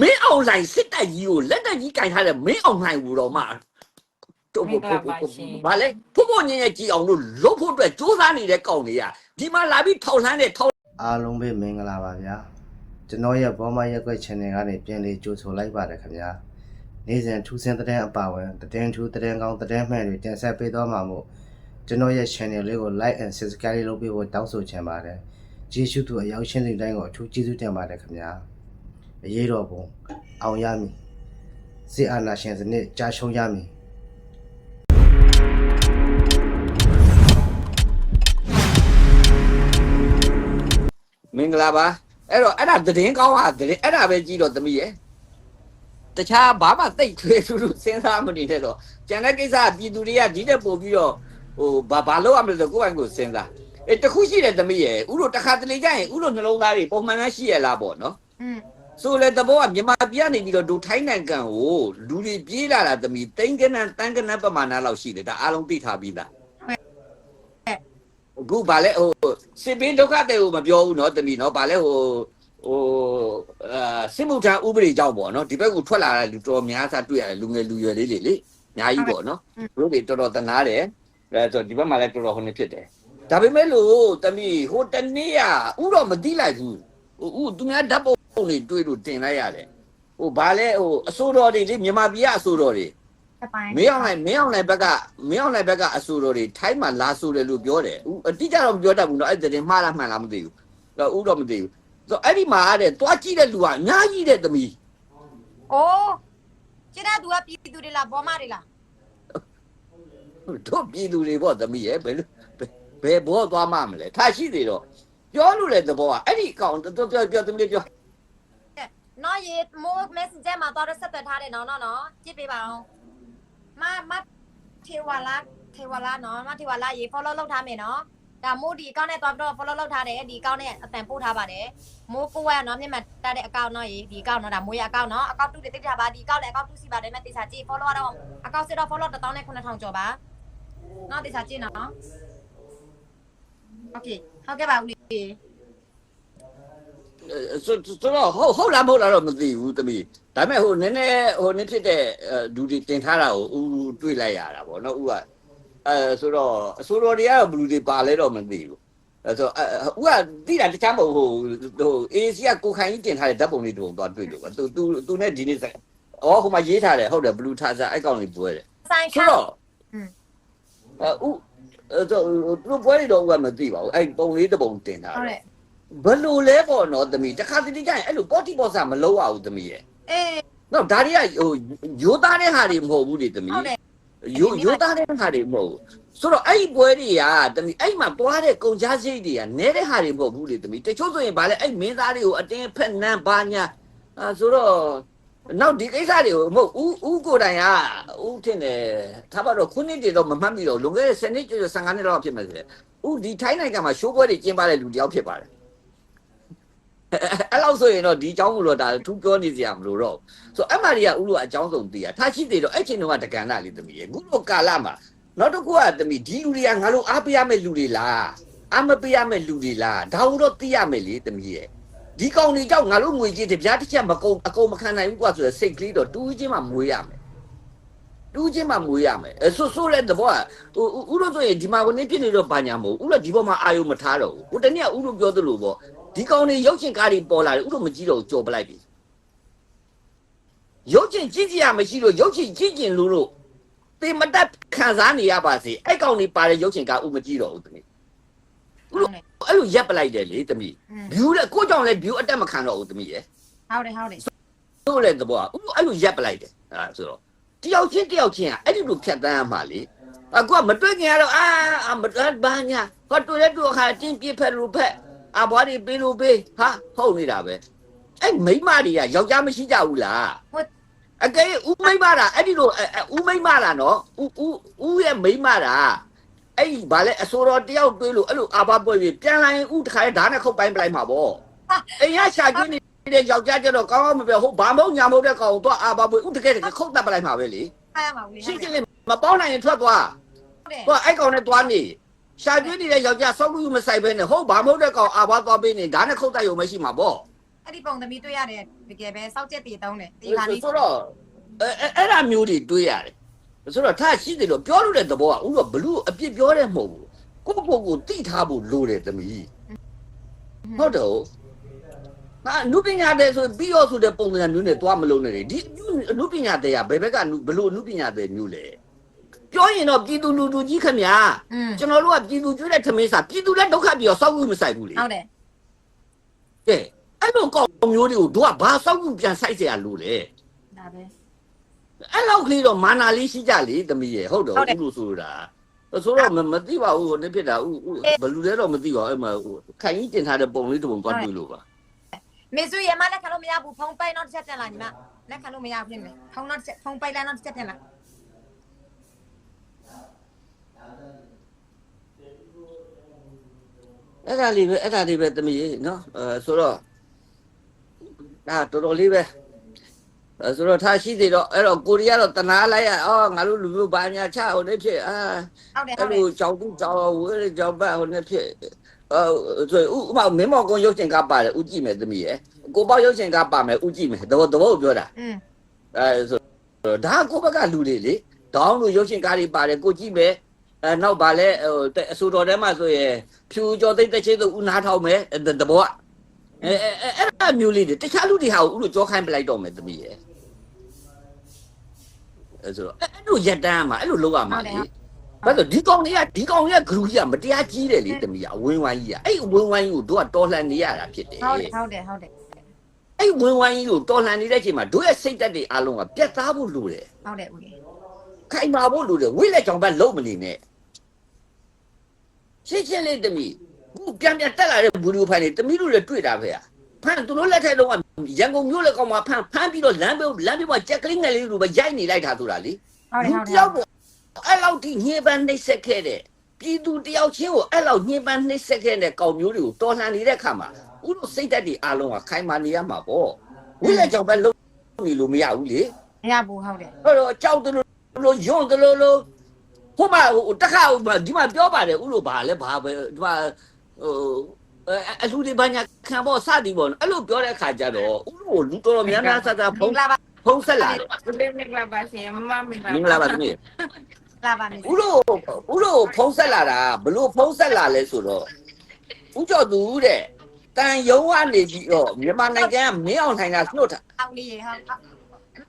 မင်းအောင်လှိုင်စစ်တပ်ကြီးကိုလက်တက်ကြီးကင်ထားတဲ့မင်းအောင်လှိုင်ကိုတော့မှတို့ဖို့ဖို့ဖို့ဘာလဲဖို့ဖို့ညင်ရဲ့ကြည်အောင်လို့လုတ်ဖို့အတွက်စူးစမ်းနေတဲ့ကောင်တွေကဒီမှာလာပြီးထောက်လှမ်းတဲ့ထောက်အားလုံးပဲမင်္ဂလာပါဗျာကျွန်တော်ရဲ့ဘောမရက်ကွက် channel ကနေပြန်လေးကြိုဆိုလိုက်ပါတယ်ခင်ဗျာနေ့စဉ်ထူးဆန်းတဲ့အပါဝင်တဲ့ထူးတဲ့ကောင်းတဲ့မှန်တွေတင်ဆက်ပေးသွားမှာမို့ကျွန်တော်ရဲ့ channel လေးကို like and subscribe လုပ်ပေးဖို့တောင်းဆိုချင်ပါတယ်ကျေးဇူးတူအရောက်ရှင်းတဲ့တိုင်းကိုအထူးကျေးဇူးတင်ပါတယ်ခင်ဗျာ အရေးတော်ပုံအောင်ရမည်စစ်အာဏာရှင်စနစ်ကြာရှုံးရမည်မင်္ဂလာပါအဲ့တော့အဲ့ဒါသတင်းကောင်းတာသတင်းအဲ့ဒါပဲကြည့်တော့သမီးရဲ့တခြားဘာမှသိထွေးထူးထူးစဉ်းစားမနေနဲ့တော့ကြံတဲ့ကိစ္စကပြည်သူတွေကဒီတက်ပို့ပြီးတော့ဟိုဘာဘာလုပ်ရမလဲဆိုကိုယ့်ဘက်ကိုစဉ်းစားအဲတခုရှိတယ်သမီးရဲ့ဥတို့တစ်ခါတလေကြရင်ဥတို့နှလုံးသားတွေပုံမှန်တမ်းရှိရလားပေါ့နော်อืม ဆိုလေတဘောကမြန်မာပြည်ကနေပြီးတော့ဒုထိုင်းနိုင်ငံကိုလူတွေပြေးလာတာသမီးတိန်ကနန်တန်ကနန်ပမာဏလောက်ရှိတယ်ဒါအားလုံးသိထားပြီးသားအခုဗာလဲဟိုစစ်ပင်းဒုက္ခတဲ့ကိုမပြောဘူးเนาะသမီးเนาะဗာလဲဟိုဟိုအာစစ်မှုထမ်းဥပဒေကြောင့်ပေါ့เนาะဒီဘက်ကိုထွက်လာတဲ့လူတော်များစားတွေ့ရတယ်လူငယ်လူရွယ်လေးတွေလေအများကြီးပေါ့เนาะတို့တွေတော်တော်တနာတယ်အဲဆိုဒီဘက်မှာလည်းတော်တော်ဟိုနေဖြစ်တယ်ဒါပေမဲ့လို့သမီးဟိုတနေ့ကဥတော့မသိလိုက်ဘူးဟိုဥသူများဓာတ်ပုံ ပုံတွေတွေ့လို့တင်လိုက်ရတယ်ဟိုဘာလဲဟိုအစိုးရတွေလေမြန်မာပြည်ကအစိုးရတွေ တပိုင်း မင်းအောင်လိုက်မင်းအောင်လိုက်ဘက်ကမင်းအောင်လိုက်ဘက်ကအစိုးရတွေထိုင်းမှာလာဆိုတယ်လို့ပြောတယ်ဥအတိအကျတော့မပြောတတ်ဘူးเนาะအဲ့တဲ့မှားလားမှန်လားမသိဘူးတော့ဥတော့မသိဘူးဆိုအဲ့ဒီမှာတဲ့တွားကြည့်တဲ့လူကအများကြီးတဲ့သမီး အိုးကျတဲ့သူကပြည်သူတွေလားဘောမတွေလား တို့ပြည်သူတွေပေါ့သမီးရဲ့ဘယ်လိုဘယ်ဘောသွားမှမလဲထားရှိသေးတော့ပြောလို့တဲ့သဘောကအဲ့ဒီအကောင်တော်ပြောပြောသမီးပြော နော်ရေမိုး messenger မှာတော့ဆက်သွယ်ထားတယ်နော်နော်နော်ကြည့်ပေးပါအောင်မမထေဝလာထေဝလာနော်မထေဝလာရေ follow လုပ်ထားမယ်နော်ဒါမိုးဒီအကောင့်နဲ့တော့တော့ follow လုပ်ထားတယ်ဒီအကောင့်နဲ့အတန်ပို့ထားပါတယ်မိုးကိုဝဲနော်မြန်မာတက်တဲ့အကောင့်နော်ရေဒီအကောင့်နော်ဒါမိုးရအကောင့်နော်အကောင့်တူတွေတိတ်ထားပါဒီအကောင့်လည်းအကောင့်တူစီပါတယ်မဲ့တေချာကြည့် follow တော့အကောင့်စစ်တော့ follow 19000ကျော်ပါနော်တေချာကြည့်နော် Okay ဟုတ်ကဲ့ပါဦးလေး ဆိုဆိုတော့ဟုတ်ဟုတ်လားမဟုတ်လားတော့မသိဘူးသမီးဒါပေမဲ့ဟိုနည်းနည်းဟိုနည်းဖြစ်တဲ့ဒူတွေတင်ထားတာကိုဦးတွေ့လိုက်ရတာပေါ့နော်ဦးကအဲဆိုတော့အစိုးရတွေကတော့ဘလူတွေပါလဲတော့မသိဘူးအဲဆိုဦးကတိတာတခြားမဟုတ်ဟိုဟိုအေးစီကကိုခိုင်ကြီးတင်ထားတဲ့ဓာတ်ပုံလေးတုံတော့တွေ့လို့ပါသူသူသူနဲ့ဒီနေ့ဆက်အော်ဟိုမှာရေးထားတယ်ဟုတ်တယ်ဘလူထားစားအဲ့ကောင်လေးပွဲတယ်ဆိုင်ဆိုခါတော့အဲဦးအဲဆိုသူပွဲတွေတော့ဦးကမသိပါဘူးအဲ့ပုံလေးတစ်ပုံတင်ထားဟုတ်တယ်တယ် ဘလို့လဲပေါ့နော်သမီးတခါတတိကျရင်အဲ့လိုပေါ့တီပေါ့ဆာမလုံးရဘူးသမီးရဲ့အေးနော်ဒါတွေကဟိုရိုးသားတဲ့ဟာတွေမဟုတ်ဘူးလေသမီးဟုတ်တယ်ရိုးရိုးသားတဲ့ဟာတွေမဟုတ်ဘူးဆိုတော့အဲ့ဒီပွဲတွေကသမီးအဲ့မှာတွားတဲ့ကုန်ကြစိတ်တွေကနဲတဲ့ဟာတွေမဟုတ်ဘူးလေသမီးတချို့ဆိုရင်ဗာလဲအဲ့မင်းသားတွေကိုအတင်းဖက်နန်းဘာညာအဲဆိုတော့နောက်ဒီကိစ္စတွေကိုမဟုတ်ဦးဦးကိုယ်တိုင်ကဦးထင်တယ်ထားပါတော့ခုနှစ်တည်းတော့မမှတ်မိတော့လွန်ခဲ့တဲ့10နှစ်ကျော်15နှစ်လောက်ဖြစ်မယ်ဆိုဦးဒီထိုင်းနိုင်ငံမှာရှိုးပွဲတွေကျင်းပတဲ့လူတယောက်ဖြစ်ပါတယ် အဲ့လောက်ဆိုရင်တော့ဒီအကြောင်းကိုတော့ဒါသူပြောနေစရာမလိုတော့ဘူးဆိုတော့အမရီကဥလို့အကြောင်းဆုံးသိရထားရှိသေးတော့အဲ့ချိန်တုန်းကတကန်လာလေသမီးရေခုလိုကာလမှာနောက်တစ်ခုကသမီးဒီလူတွေကငါတို့အားပေးရမယ့်လူတွေလားအားမပေးရမယ့်လူတွေလားဒါဟုတော့သိရမယ်လေသမီးရေဒီကောင်တွေကြောင့်ငါတို့ငွေကြီးတပြားတစ်ချက်မကုန်အကုန်မခံနိုင်ဘူးကွာဆိုတော့စိတ်ကလေးတော့တူးချင်းမှမွေးရမယ်တူးချင်းမှမွေးရမယ်အဲဆိုဆိုတဲ့တဘောကဟိုဥလို့ဆိုရင်ဒီမှာကိုနေပြနေတော့ဘာညာမဟုတ်ဥလို့ဒီဘောမှာအာယုံမထားတော့ဘူးဟိုတနေ့ကဥလို့ပြောသလိုပေါ့ ဒီကောင်တွေရုပ်ရှင်ကားတွေပေါ်လာတယ်ဥတို့မကြည့်တော့ကြော်ပလိုက်ပြီရုပ်ရှင်ကြည့်ကြရမရှိလို့ရုပ်ရှင်ကြည့်ကျင်လို့လို့တေမတက်ခံစားနေရပါစေအဲ့ကောင်တွေပါတဲ့ရုပ်ရှင်ကားဥမကြည့်တော့ဘူးတမီး ဟုတ်တယ် အဲ့လိုရက်ပလိုက်တယ်လေတမီး อืม ဘ ्यू တဲ့ကိုကြောင့်လဲ view အတက်မခံတော့ဘူးတမီးရဲ့ ဟုတ်တယ်ဟုတ်တယ် တို့လည်းသဘောကဥအဲ့လိုရက်ပလိုက်တယ်အဲ့ဒါဆိုတော့တယောက်ချင်းတယောက်ချင်းကအဲ့ဒီလိုဖြတ်တန်းရမှာလေအခုကမတွေ့ခင်ကတော့အာအာမတွေ့ဘာညာဟောတွေ့တဲ့တွေ့ခါတင်းပြစ်ဖက်လို့ဖက် အဘွားတွေပေးလို့ပေးဟာဟုတ်နေတာပဲအဲ့မိန်းမတွေကယောက်ျားမရှိကြဘူးလားဟုတ်အကယ်၍ဦးမိန်းမလားအဲ့ဒီလိုအဲ့အဲ့ဦးမိန်းမလားနော်ဦးဦးဦးရဲ့မိန်းမလားအဲ့ဒီဗာလဲအစိုးရတယောက်တွေးလို့အဲ့လိုအာဘပွဲပြီးပြန်လာရင်ဦးတခါရဲဓာတ်နဲ့ခုတ်ပိုင်းပလိုက်မှာပေါ့အိမ်ကရှာကျွေးနေတဲ့ယောက်ျားကျတော့ကောင်းကောင်းမပြောဟုတ်ဘာမဟုတ်ညာမဟုတ်တဲ့ကောင်တော့အာဘပွဲဦးတကယ်တကယ်ခုတ်တတ်ပလိုက်မှာပဲလေဖားရမှာဦးလေးရှင်းရှင်းလေးမပေါင်းနိုင်ရင်ထွက်သွားဟုတ်တယ်တော့အဲ့ကောင်နဲ့သွားနေ ရှာကျွေးနေတဲ့ယောက်ျားစောက်ကူမဆိုင်ပဲနဲ့ဟုတ်ဘာမဟုတ်တဲ့ကောင်အာဘသွားပေးနေဓာတ်နဲ့ခုတ်တတ်ရုံမရှိမှာပေါ့အဲ့ဒီပုံသမီးတွေ့ရတယ်တကယ်ပဲစောက်ချက်တည်တုံးတယ်ဒီခါလေးဆိုတော့အဲအဲအဲ့ဒါမျိုးတွေတွေးရတယ်ဆိုတော့ထားရှိတယ်လို့ပြောလို့တဲ့သဘောကဥတော့ဘလူးအပြစ်ပြောတဲ့မဟုတ်ဘူးကိုယ့်ကိုယ်ကိုတိထားဖို့လိုတယ်သမီးဟုတ်တယ်ဟုတ်ဟာနုပညာတဲ့ဆိုပြီးရောဆိုတဲ့ပုံစံမျိုးနဲ့သွားမလုံးနဲ့လေဒီနုပညာတဲ့ကဘယ်ဘက်ကနုဘလို့နုပညာတဲ့မျိုးလဲ ပြောရင်တော့ပြည်သူလူထုကြီးခင်ဗျာ อืม ကျွန်တော်တို့ကပြည်သူကျွေးတဲ့ထမင်းစာပြည်သူလည်းဒုက္ခပြီးတော့စောက်ဘူးမဆိုင်ဘူးလေ ဟုတ်တယ် ကဲအဲ့လိုကောင်မျိုးတွေကိုတို့ကဘာစောက်ဘူးပြန်ဆိုင်เสียရလို့လေ ဒါပဲ အဲ့လောက်ကလေးတော့မာနာလေးရှိကြလေတမီးရဲ့ဟုတ်တော့ ဟုတ်တယ် ဥလို့ဆိုတာဆိုတော့မမသိပါဘူးဟိုနေဖြစ်တာဥဥဘလူလဲတော့မသိပါဘူးအဲ့မှာဟိုခိုင်ကြီးတင်ထားတဲ့ပုံလေးတစ်ပုံသွားတွေ့လို့ပါ မေစုရမလက်ခံလို့မရဘူးဖုံးပိတ်တော့တစ်ချက်ပြန်လာညီမလက်ခံလို့မရဘူးဖြစ်မယ်ဖုံးတော့တစ်ချက်ဖုံးပိတ်လိုက်တော့တစ်ချက်ပြန်လာ အဲ့ဒါလေးပဲအဲ့ဒါလေးပဲတမီးရဲ့နော်အဲဆိုတော့ဒါတော်တော်လေးပဲအဲဆိုတော့ထားရှိသေးတော့အဲ့တော့ကိုရီးယားတော့တနာလိုက်ရအော်ငါတို့လူမျိုးဘာညာချဟိုနေဖြစ်အာဟုတ်တယ်ဟုအဲ့တ်တယ်လိုကြောင်တူကြောင်ဝဲကြောင်ပတ်ဟိုနေဖြစ်အဲဆိုဥဥမမင်းမောင်ကုန်းရုပ်ရှင်ကပါတယ်ဥကြည့်မယ်တမီးရဲ့ကိုပေါ့ရုပ်ရှင်ကပါမယ်ဥကြည့်မယ်တော့တော့ပြောတာอืมအဲဆိုဒါကိုဘက်ကလူတွေလေဒေါင်းလူရုပ်ရှင်ကားတွေပါတယ်ကိုကြည့်မယ် အဲနောက်ပါလဲဟိုအဆိုတော်ထဲမှာဆိုရင်ဖြူကျော်သိမ့်တစ်ချင်းသူဦးနားထောင်မယ်တဘောကအဲအဲအဲ့ဒါမျိုးလေးတွေတခြားလူတွေဟာဦးလို့ကြောခိုင်းပလိုက်တော့မယ်သမီးရဲ့အဲဆိုတော့အဲ့လိုရက်တန်းမှာအဲ့လိုလုပ်ရမှာလေဘာလို့ဒီကောင်တွေကဒီကောင်တွေကဂလူကြီးကမတရားကြီးတယ်လေသမီးကအဝင်းဝိုင်းကြီးကအဲ့အဝင်းဝိုင်းကြီးကိုတို့ကတော်လှန်နေရတာဖြစ်တယ်ဟုတ်တယ်ဟုတ်တယ်ဟုတ်တယ်အဲ့ဝင်းဝိုင်းကြီးကိုတော်လှန်နေတဲ့အချိန်မှာတို့ရဲ့စိတ်သက်တွေအလုံးကပြတ်သားဖို့လိုတယ်ဟုတ်တယ်ဦးလေးခိုင်မာဖို့လိုတယ်ဝိလက်ကြောင့်ပဲလုံးမနေနဲ့ ရှင်းရှင်းလေးတမီခုပြန်ပြန်တက်လာတဲ့ဘူလူဖိုင်တွေတမီတို့လည်းတွေ့တာပဲဖန်သူတို့လက်ထက်တော့ရန်ကုန်မြို့လက်ကောင်မှာဖန်ဖန်ပြီးတော့လမ်းဘေးလမ်းဘေးမှာကြက်ကလေးငယ်လေးလိုပဲရိုက်နေလိုက်တာဆိုတာလေဟုတ်တယ်ဟုတ်တတယ်ယောက်ကိုအဲ့လောက်ထိညှဉ်းပန်းနှိပ်စက်ခဲ့တဲ့ပြည်သူတယောက်ချင်းကိုအဲ့လောက်ညှဉ်းပန်းနှိပ်စက်ခဲ့တဲ့ကောင်မျိုးတွေကိုတော်လှန်နေတဲ့ခါမှာဥတို့စိတ်သက်တွေအားလုံးကခိုင်မာနေရမှာပေါ့ဝိလက်ကြောင့်ပဲလုံးနေလို့မရဘူးလေမရဘူးဟုတ်တယ်အဲ့တော့ကြောက်တယ်လို့လို့ယွန်းတယ်လို့လို့ ဟိုမှာဟိုတခါဟိုမှာဒီမှာပြောပါတယ်ဥလို့ဘာလဲဘာပဲဒီမှာဟိုအဲအလူတွေဘာညာခံဖို့စသည်ပေါ့နော်အဲ့လိုပြောတဲ့အခါကျတော့ဥလို့လူတော်တော်များများဆက်ဆက်မဖုံးင်္ဂလာပါဖုံးဆက်လာတယ် Good evening, Lava. Siya, Mama, မင်္ဂလာပါသမီးလာပါမေဥလို့ဥလို့ဖုံးဆက်လာတာဘလို့ဖုံးဆက်လာလဲဆိုတော့ဥကျော်သူတဲ့တန်ယုံကနေပြီးတော့မြန်မာနိုင်ငံကမင်းအောင်ထိုင်တာနှုတ်တာအောင်လေးရေဟုတ်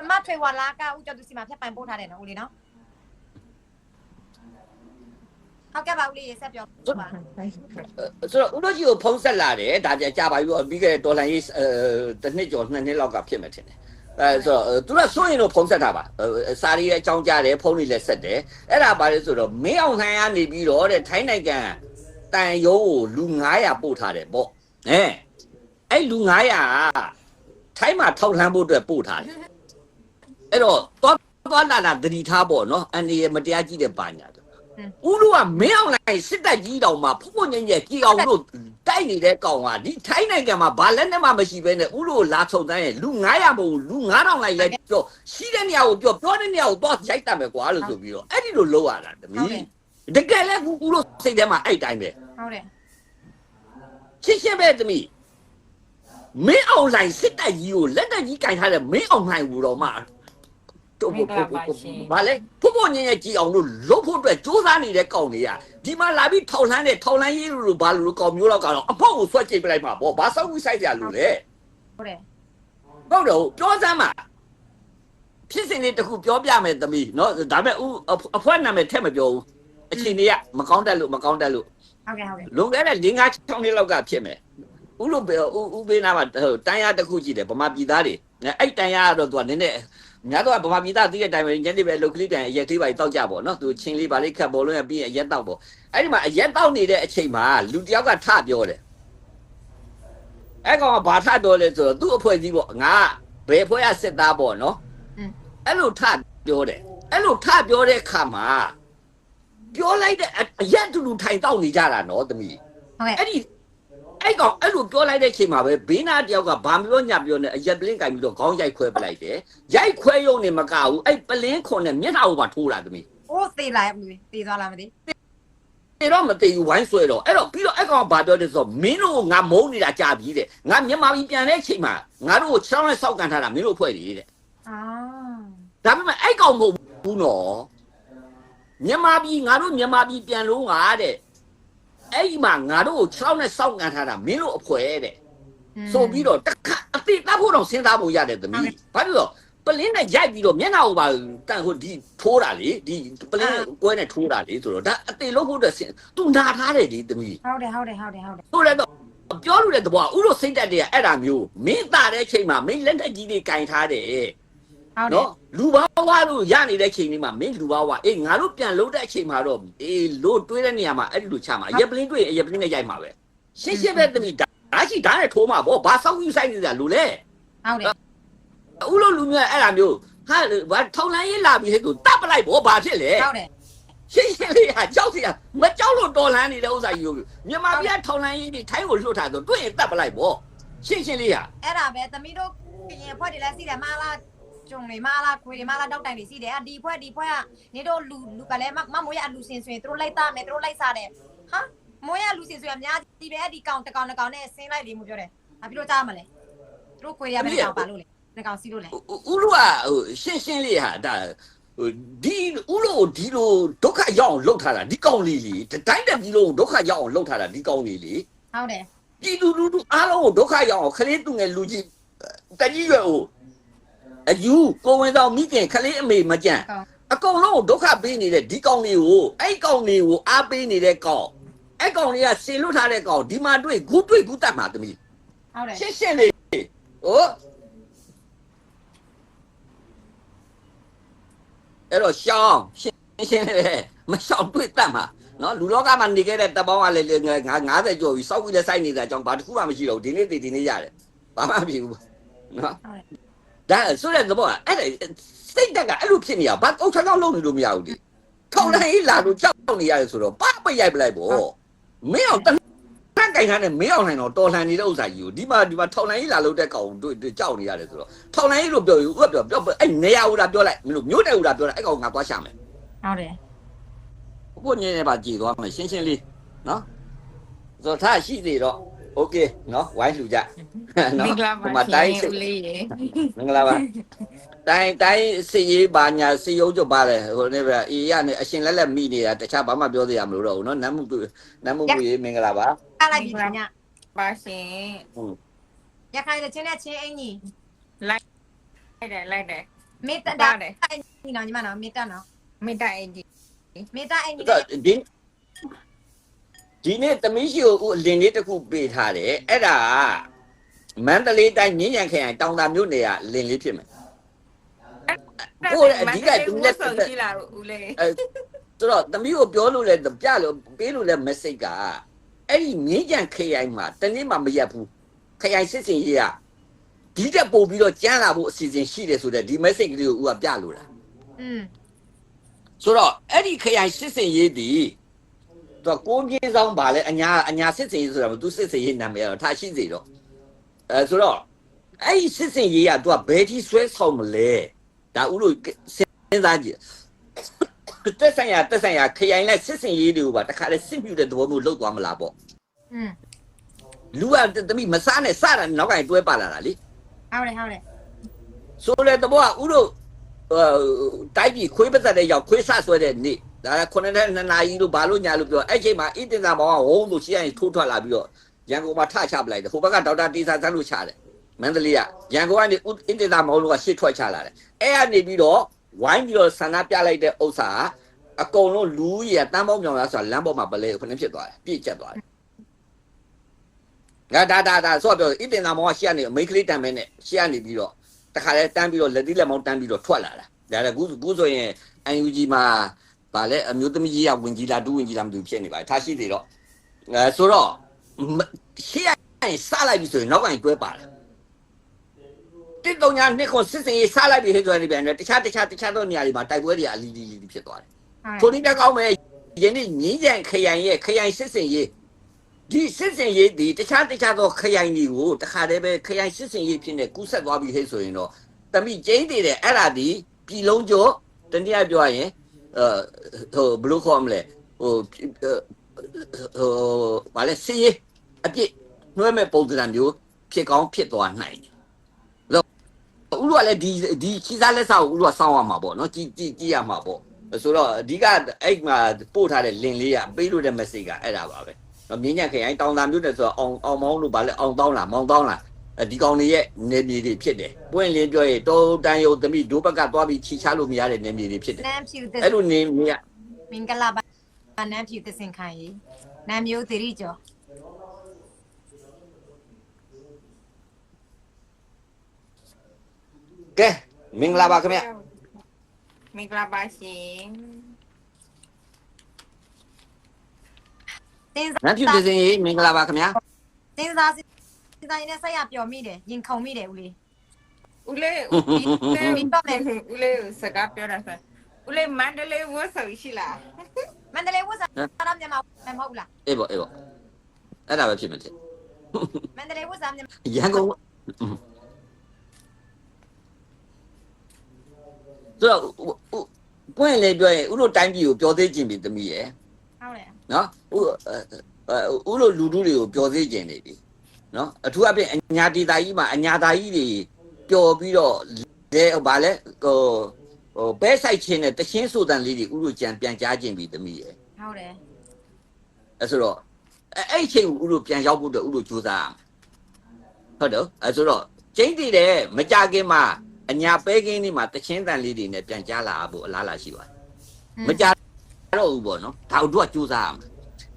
မမထွေဝါလာကဦးကျော်သူစီမှာဖြတ်ပိုင်ပို့ထားတယ်နော်ဦးလေးနော် ဟုတ်ကဲ့ပါဦးလေးရေဆက်ပြောပါဆိုတော့ဥတို့ကြီးကိုဖုံးဆက်လာတယ်ဒါကြကြပါပြီပြီးခဲ့တဲ့ဒေါ်လာရေးအဲတစ်နှစ်ကျော်နှစ်နှစ်လောက်ကဖြစ်မယ်ထင်တယ်အဲဆိုတော့သူကစိုးရင်တော့ဖုံးဆက်တာပါစာရီရဲ့အကြောင်းကြားတယ်ဖုံးလေးလည်းဆက်တယ်အဲ့ဒါပါလေဆိုတော့မင်းအောင်လှိုင်ကနေပြီးတော့တဲ့ထိုင်းနိုင်ငံတန်ယုံကိုလူ900ပို့ထားတယ်ပေါ့အဲအဲ့လူ900ကထိုင်းမှာထောက်လှမ်းဖို့အတွက်ပို့ထားတယ်အဲ့တော့သွားသွားလာလာတတိထားပေါ့နော်အန်ဒီရဲ့မတရားကြီးတဲ့ပါညာတော့ ဦးတို့ကမင်းအောင်လိုက်စစ်တပ်ကြီးတောင်မှဖုတ်ဖုတ်ညံ့ညံ့ကြည်အောင်တို့တိုက်နေတဲ့ကောင်ကဒီထိုင်းနိုင်ငံမှာဘာလက်နဲ့မှမရှိဘဲနဲ့ဦးတို့လာထုံတန်းရဲ့လူ900ပုံလူ9000လိုက်လိုက်ပြောရှိတဲ့နေရာကိုပြောပြောတဲ့နေရာကိုတော့ရိုက်တတ်မယ်ကွာလို့ဆိုပြီးတော့အဲ့ဒီလိုလုပ်ရတာတမီးတကယ်လဲဦးတို့စိတ်ထဲမှာအဲ့တိုင်းပဲဟုတ်တယ်ရှင်းရှင်းပဲတမီးမင်းအောင်လိုက်စစ်တပ်ကြီးကိုလက်တက်ကြီးကင်ထားတဲ့မင်းအောင်လိုက်ဘူးတော့မှ တို့ဘုဘုဘာလဲဖုံဖုံညင်ညင်ကြည်အောင်လို့လုတ်ဖို့အတွက်စူးစမ်းနေတဲ့ကောင်တွေကဒီမှာလာပြီးထောင်လန်းတဲ့ထောင်လန်းရေးလူလိုဘာလူလိုကောင်မျိုးလောက်ကတော့အဖောက်ကိုဆွဲကြိတ်ပလိုက်မှာပေါ့ဘာစောက်မှုဆိုင်စရာလူလဲဟုတ်တယ်ဟုတ်တယ်ပြောစမ်းပါဖြစ်စဉ်လေးတခုပြောပြမယ်သမီးနော်ဒါပေမဲ့ဥအဖွဲနာမည်ထက်မပြောဘူးအချိန်လေးကမကောင်းတတ်လို့မကောင်းတတ်လို့ဟုတ်ကဲ့ဟုတ်ကဲ့လွန်ခဲ့တဲ့၄၅၆နှစ်လောက်ကဖြစ်မယ်ဥလိုပဲဥဥပေးနာမှာတန်ရတစ်ခုရှိတယ်ဗမာပြည်သားတွေအဲ့တန်ရကတော့သူကနည်းနည်း များတော့ဗမာပြည်သားသိတဲ့အတိုင်းပဲညနေပဲလုတ်ကလေးတန်အရက်သေးပါတောက်ကြပေါ့နော်သူချင်းလေးပါလေးခတ်ပေါ်လို့ရပြီးအရက်တောက်ပေါ့အဲ့ဒီမှာအရက်တောက်နေတဲ့အချိန်မှာလူတယောက်ကထပြောတယ်အဲ့ကောင်ကဘာထပြောလဲဆိုတော့သူ့အဖွဲ့ကြီးပေါ့ငါဘယ်ဖွဲ့ရစစ်သားပေါ့နော်အဲ့လိုထပြောတယ်အဲ့လိုထပြောတဲ့ခါမှာပြောလိုက်တဲ့အရက်တူတူထိုင်တောက်နေကြတာနော်သမီးဟုတ်ကဲ့အဲ့ဒီ အဲ့ကောင်အဲ့လိုပြောလိုက်တဲ့ချိန်မှာပဲဘေးနာတယောက်ကဘာမပြောညပြောနဲ့အရက်ပလင်းကင်ပြီးတော့ခေါင်းရိုက်ခွဲပလိုက်တယ်ရိုက်ခွဲရုံနဲ့မကဘူးအဲ့ပလင်းခွန်နဲ့မျက်နှာကိုပါထိုးလာသမီးအိုးသေးလာဦးလေးသေးသွားလားမသိတေတော့မတေဘူးဝိုင်းဆွဲတော့အဲ့တော့ပြီးတော့အဲ့ကောင်ကဘာပြောတယ်ဆိုတော့မင်းတို့ကငါမုန်းနေတာကြာပြီတဲ့ငါမြန်မာပြည်ပြန်တဲ့အချိန်မှာငါတို့ကိုချောင်းနဲ့စောက်ကန်ထားတာမင်းတို့ဖွဲ့နေတဲ့အော်ဒါပေမဲ့အဲ့ကောင်မဟုတ်ဘူးနော်မြန်မာပြည်ငါတို့မြန်မာပြည်ပြန်လို့ငါတဲ့ အဲ့ဒီမှာငါတို့ကိုချောင်းနဲ့စောက်ကန်ထားတာမင်းတို့အဖွဲတဲ့ဆိုပြီးတော့တစ်ခါအတိတ်ဖို့တော့စဉ်းစားဖို့ရတယ်သမီးဘာဖြစ်လို့ပလင်းနဲ့ရိုက်ပြီးတော့မျက်နှာကိုပါတန်ဟိုဒီထိုးတာလေဒီပလင်းကွဲနဲ့ထိုးတာလေဆိုတော့ဒါအတိတ်လို့ဖို့တော့စဉ်သူနာထားတယ်ဒီသမီးဟုတ်တယ်ဟုတ်တယ်ဟုတ်တယ်ဟုတ်တယ်ဆိုလည်းတော့ပြောလို့တဲ့တဘောဥလို့စိတ်တက်တွေကအဲ့ဒါမျိုးမင်းတာတဲ့ချိန်မှာမင်းလက်တက်ကြီးတွေကင်ထားတယ်ဟုတ်တယ် နော်လူဘာဝါလို့ရနေတဲ့ချိန်လေးမှာမင်းလူဘာဝါအေးငါတို့ပြန်လို့တဲ့အချိန်မှာတော့အေးလို့တွေးတဲ့နေရာမှာအဲ့ဒီလိုချမှာရက်ပလင်းတွေးရက်ပလင်းနဲ့ရိုက်မှာပဲရှင်းရှင်းပဲသမီးဒါရှိဒါနဲ့ထိုးမှာဗောဘာစောက်ယူဆိုင်နေတာလူလဲဟုတ်တယ်ဦးလို့လူမျိုးအဲ့ဒါမျိုးဟာဘာထောင်လိုင်းရေးလာပြီးဟဲ့သူတပ်ပလိုက်ဘောဘာဖြစ်လဲဟုတ်တယ်ရှင်းရှင်းလေးဟာကြောက်စရာမကြောက်လို့တော်လန်းနေတဲ့ဥစ္စာကြီးကိုမြန်မာပြည်ကထောင်လိုင်းရေးတွေထိုင်းကိုလွှတ်ထားဆိုတွေ့ရင်တပ်ပလိုက်ဘောရှင်းရှင်းလေးဟာအဲ့ဒါပဲသမီးတို့ရင်ဖွဲ့တွေလည်းစီးတယ်မလား ကျုံတွေမလားခွေတွေမလားတောက်တိုင်တွေစီးတယ်အဒီဖွဲ့ဒီဖွဲ့ကနေတို့လူလူကလည်းမမိုးရလူစင်ဆိုရင်တို့လိုက်သားမယ်တို့လိုက်စားတယ်ဟာမိုးရလူစင်ဆိုရင်အများကြီးပဲအဒီကောင်တကောင်တကောင်နဲ့ဆင်းလိုက်လေမှုပြောတယ်ဘာဖြစ်လို့ကြားမလဲတို့ခွေရမယ်ကောင်ပါလို့လေငကောင်စီးလို့လေဦးလို့ကဟိုရှင်းရှင်းလေးဟာဒါဟိုဒီဦးလို့ဒီလိုဒုက္ခရောက်အောင်လှုပ်ထားတာဒီကောင်းလေးလေတိုင်းတဲ့ဒီလိုဒုက္ခရောက်အောင်လှုပ်ထားတာဒီကောင်းလေးလေဟုတ်တယ်ပြည်သူလူထုအားလုံးကိုဒုက္ခရောက်အောင်ခလေးသူငယ်လူကြီးတကြီးရွယ်ကို အယူကိုဝင်ဆောင်မိခင်ခလေးအမေမကြံအကုန်လုံးကိုဒုက္ခပေးနေတဲ့ဒီကောင်လေးကိုအဲ့ကောင်လေးကိုအားပေးနေတဲ့ကောင်အဲ့ကောင်လေးကဆင်လွတ်ထားတဲ့ကောင်ဒီမှာတွေ့ဂုတွေ့ဂုတတ်မှာတမီးဟုတ်တယ်ရှင်းရှင်းလေးဟိုအဲ့တော့ရှောင်းရှင်းရှင်းလေးမရှောင်းတွေ့တတ်မှာနော်လူလောကမှာနေခဲ့တဲ့တပ်ပေါင်းကလည်းငါ90ကျော်ပြီစောက်ပြီးလည်းစိုက်နေတာကြောင့်ဘာတစ်ခုမှမရှိတော့ဒီနေ့တည်ဒီနေ့ရတယ်ဘာမှမဖြစ်ဘူးနော်ဟုတ်တယ် ဒါဆိုတဲ့သဘောကအဲ့ဒါစိတ်တက်ကအဲ့လိုဖြစ်နေတာဘာကောက်ချောင်းလုံးနေလို့မရဘူးလေထောင်တိုင်းလာလို့ကြောက်နေရတယ်ဆိုတော့ပါပိတ်ရိုက်ပလိုက်ပေါ့မင်းအောင်တန်းကင်ထားတဲ့မင်းအောင်နိုင်တော့တော်လှန်နေတဲ့ဥစ္စာကြီးကိုဒီမှာဒီမှာထောင်တိုင်းလာလို့တဲ့ကောင်တို့ကြောက်နေရတယ်ဆိုတော့ထောင်တိုင်းလို့ပြောယူဥပပြောပြောအဲ့နေရာဦးတာပြောလိုက်မလို့မျိုးတဲ့ဦးတာပြောလိုက်အဲ့ကောင်ငါသွားရှာမယ်ဟုတ်တယ်ကိုညင်းနေပါကြည်သွားမယ်ရှင်းရှင်းလေးနော်ဆိုတော့ထားရှိသေးတော့ โอเคနော်ဝိုင်းလှူကြ မ နော် င်္ဂလာ ဟို ပါ မှာ ရှ တိုင်း င် စစ် ဦးလေးရေ မင်္ဂလာပါတိုင်းတိုင်းစီရေးပါညာစီယုံကြပါလေဟိုနေပြအေးရနေအရှင်လက်လက်မိနေတာတခြားဘာမှပြောသေးရမလို့တော့ဘူးနော်နမ်းမှုနမ်းမှုရေးမင်္ဂလာပါ အားလိုက်ပြီည ပါရှင် ရခိုင်တဲ့ချင်းနဲ့ချင်းအင်ကြီး လိုက်တယ်လိုက်တယ် မေတ္တာအင်ကြီးနော်ညီမနော်မေတ္တာနော် မေတ္တာအင်ကြီး မေတ္တာအင်ကြီး အဲ့တော့ဒီ ဒီနေ့သမီးရှိကိုအလင်းလေးတစ်ခုပေးထားတယ်အဲ့ဒါမန္တလေးတိုင်းညဉ့်ညံခရိုင်တောင်တာမြို့နယ်ကလင်းလေးဖြစ်မယ်ကိုယ်အဓိကသူလက်ဆိုသက်ကြည့်လာဦးလေးအဲဆိုတော့သမီးကိုပြောလို့လဲပြလို့ပေးလို့လဲ message ကအဲ့ဒီမြင်းကြံခရိုင်မှာတနေ့မှမရက်ဘူးခရိုင်စစ်စင်ရေးကဒီတက်ပို့ပြီးတော့ကျန်းလာဖို့အစီအစဉ်ရှိတယ်ဆိုတော့ဒီ message ကလေးကိုဦးကပြလို့လားอืมဆိုတော့အဲ့ဒီခရိုင်စစ်စင်ရေးဒီ တော့ကိုင်းပြင်းဆောင်ပါလဲအညာအညာစစ်စင်ရေးဆိုတာသူစစ်စင်ရေးနာမည်ကတော့ထားရှိစေတော့အဲဆိုတော့အဲ့ဒီစစ်စင်ရေးကသူကဘယ်ထိဆွဲဆောင်မလဲဒါဥလို့စဉ်းစားကြည့်တက်ဆိုင်ရာတက်ဆိုင်ရာခရိုင်လိုက်စစ်စင်ရေးတွေကိုပါတခါလေစစ်ပြူတဲ့သဘောမျိုးလောက်သွားမလားပေါ့อืมလူကတမိမစားနဲ့စတာနောက်ကင်တွဲပါလာတာလေဟုတ်တယ်ဟုတ်တယ်ဆိုလေတဘောကဥတို့ဟိုတိုက်ပြီးခွေးပတ်သက်တဲ့ရောက်ခွေးဆဆွဲတဲ့နေ့ ဒါကခုနှစ်နဲ့နှစ်နာရီလို့ဘာလို့ညာလို့ပြောအဲ့ချိန်မှာအင်တင်သာမောင်ကဝုန်းလို့ရှိရင်ထိုးထွက်လာပြီးတော့ရန်ကုန်မှာထချပလိုက်တယ်ဟိုဘက်ကဒေါက်တာတေစာဆန်းလို့ချတယ်မန္တလေးကရန်ကုန်ကနေအင်တင်သာမောင်လို့ကရှစ်ထွက်ချလာတယ်အဲ့ကနေပြီးတော့ဝိုင်းပြီးတော့ဆန္ဒပြလိုက်တဲ့ဥစ္စာကအကုန်လုံးလူရတန်းပေါင်းမြောင်လားဆိုတာလမ်းပေါ်မှာပလဲခုနှစ်ဖြစ်သွားတယ်ပြည့်ကျက်သွားတယ်ငါဒါဒါဒါဆိုတော့အင်တင်သာမောင်ကရှေ့ကနေအမိတ်ကလေးတန်မဲနဲ့ရှေ့ကနေပြီးတော့တခါလဲတန်းပြီးတော့လက်သီးလက်မောင်းတန်းပြီးတော့ထွက်လာတာဒါလည်းခုခုဆိုရင် UNG မှာ ဗာလဲအမျိုးသမီးကြီးကဝင်ကြီးလားဒူးဝင်ကြီးလားမသိဘူးဖြစ်နေပါထားရှိသေးတော့အဲဆိုတော့ရှေ့ရင်စလိုက်ပြီဆိုရင်နောက်ကင်တွဲပါလားတစ်တုံညာနှစ်ခွန်စစ်စင်ရေးစလိုက်ပြီဟဲ့ဆိုရင်ပြန်တယ်တခြားတခြားတခြားသောနေရာတွေမှာတိုက်ပွဲတွေအလီလီလီဖြစ်သွားတယ်ဟုတ်ထိုနည်းတက်ကောင်းမယ်ယနေ့ငင်းကြံခရိုင်ရဲ့ခရိုင်စစ်စင်ရေးဒီစစ်စင်ရေးဒီတခြားတခြားသောခရိုင်တွေကိုတခါတည်းပဲခရိုင်စစ်စင်ရေးဖြစ်နေကူးဆက်သွားပြီဟဲ့ဆိုရင်တော့တမိကျင်းတည်တယ်အဲ့ဒါဒီပြည်လုံးကျော်တနည်းအားပြောရရင်အဲ ဟိုဘယ်လိုခေါ်မလဲဟိုဟိုဗာလဲစီးအပြစ်နှွဲမဲ့ပုံစံမျိုးဖြစ်ကောင်းဖြစ်သွားနိုင်တယ်လို့ဥရောကလည်းဒီဒီခီးစားလက်ဆောက်ဥရောစောင်းရမှာပေါ့နော်ကြည်ကြည်ကြည်ရမှာပေါ့ဆိုတော့အဓိကအဲ့မှာပို့ထားတဲ့လင်လေးကပေးလို့တဲ့ message ကအဲ့ဒါပါပဲနော်မြင်းညက်ခရိုင်တောင်တာမျိုးနဲ့ဆိုတော့အောင်အောင်မောင်းလို့ဗာလဲအောင်တောင်းလားမောင်းတောင်းလား ဒီကောင်တွေရဲ့နေမြေတွေဖြစ်တယ်ပွင့်လင်းပြောရင်တောတန်ယုံသမီးဒိုးဘက်ကသွားပြီးချီချလို့မရတဲ့နေမြေတွေဖြစ်တယ်နမ်းဖြူသစ်အဲ့လိုနေမြေကမင်္ဂလာပါနမ်းဖြူသစ်စင်ခိုင်ရေနမ်းမျိုးသီရိကျော်ကဲမင်္ဂလာပါခင်ဗျမင်္ဂလာပါရှင်တင်းစားနန်းဖြူဒေစင်ကြီးမင်္ဂလာပါခင်ဗျာတင်းစား စဉ်းစားရင်းနဲ့ဆက်ရပျော်မိတယ်ရင်ခုန်မိတယ်ဦးလေးဦးလေးဦးလေးဦးလေးစကားပြောတာဆိုဦးလေးမန္တလေးဝတ်ဆုံရှိလားမန္တလေးဝတ်စားတာမြန်မာမမဟုတ်လားအေးပေါ့အေးပေါ့အဲ့ဒါပဲဖြစ်မယ်တဲ့မန္တလေးဝတ်စားမြန်မာရန်ကုန်ဆိုတော့ပွင့်လေပြောရင်ဥလိုတိုင်းပြည်ကိုပြောသေးခြင်းပြီတမီးရယ်ဟုတ်တယ်နော်ဥဥလိုလူလူတွေကိုပြောသေးခြင်းနေပြီ နော်အထူးအဖြင့်အညာဒေတာကြီးမှာအညာသားကြီးတွေပျော်ပြီးတော့လေဗာလဲဟိုဟိုပဲဆိုင်ခြင်းနဲ့တချင်းဆိုတန်လေးတွေဥလိုကြံပြန်ကြားခြင်းပြီတမီးရယ်ဟုတ်တယ်အဲဆိုတော့အဲအဲ့အချိန်ကိုဥလိုပြန်ရောက်ဖို့အတွက်ဥလိုကြိုးစားရမယ်ဟုတ်တယ်အဲဆိုတော့ကျင်းတည်တယ်မကြခင်မှာအညာပဲကင်းလေးမှာတချင်းတန်လေးတွေနဲ့ပြန်ကြားလာဖို့အလားလာရှိပါတယ်မကြတော့ဘူးပေါ့နော်ဒါတို့ကကြိုးစားရမယ်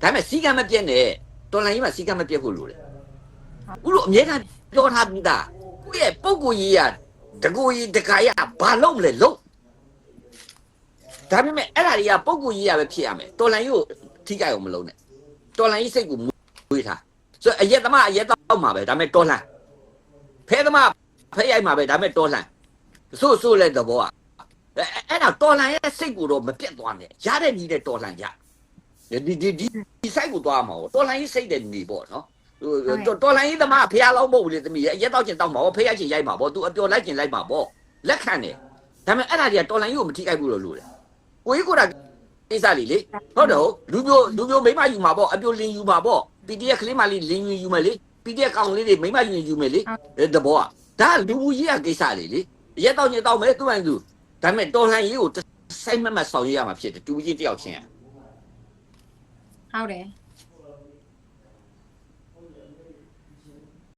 ဒါပေမဲ့စီကံမပြတ်နဲ့တော်လိုင်းကြီးမှာစီကံမပြတ်ဖို့လိုတယ် ဥလိုအမြဲတမ်းပြောထားပြီးသားကိုယ့်ရဲ့ပုံကိုကြီးရတကူကြီးတခါရဘာလုံးမလဲလုံးဒါပေမဲ့အဲ့ဒါတွေကပုံကိုကြီးရပဲဖြစ်ရမယ်တော်လိုင်းကြီးကိုထိကြိုက်အောင်မလုံးနဲ့တော်လန်ကြီးစိတ်ကိုမွေးထားဆိုတော့အရက်သမားအရက်တော့မှာပဲဒါပေမဲ့တော်လန်ဖဲသမားဖဲရိုက်မှာပဲဒါပေမဲ့တော်လန်ဆိုဆိုလဲတဘောอ่ะအဲအဲ့ဒါတော်လန်ရဲ့စိတ်ကိုတော့မပြတ်သွားနဲ့ရတဲ့နီးတဲ့တော်လန်ရဒီဒီဒီဒီစိတ်ကိုသွားမှာပေါ့တော်လန်ကြီးစိတ်တဲ့နီးပေါ့နော်ဟို တော်လန်ကြီးသမားဖះလောက်မဟုတ်ဘူးလေသမီးအရက်တော့ကျင်တောက်မှာပေါ့ဖះချင်ရိုက်မှာပေါ့ तू အပျော်လိုက်ကျင်လိုက်မှာပေါ့လက်ခံတယ်ဒါပေမဲ့အဲ့ဒါကြီးကတော်လန်ကြီးကိုမထိခိုက်ဘူးလို့လို့တယ်ကိုကြီးကိုတာကိစ္စလေးလေ ဟုတ်တယ်လူမျိုးလူမျိုးမိမယူမှာပေါ့အပြိုလင်းယူမှာပေါ့ PDF ကလေးမလေးလင်းယူယူမယ်လေ PDF ကောင်လေးတွေမိမယူယူမယ်လေအဲတဘောอ่ะဒါလူဘူးကြီးကကိစ္စလေးလေရက်တော့ညက်တော့မယ်သူ့ရင်သူဒါပေမဲ့တော်လှန်ရေးကိုစိုက်မမတ်ဆောင်ရရမှာဖြစ်တယ်တူကြီးတယောက်ချင်းอ่ะ ဟုတ်တယ်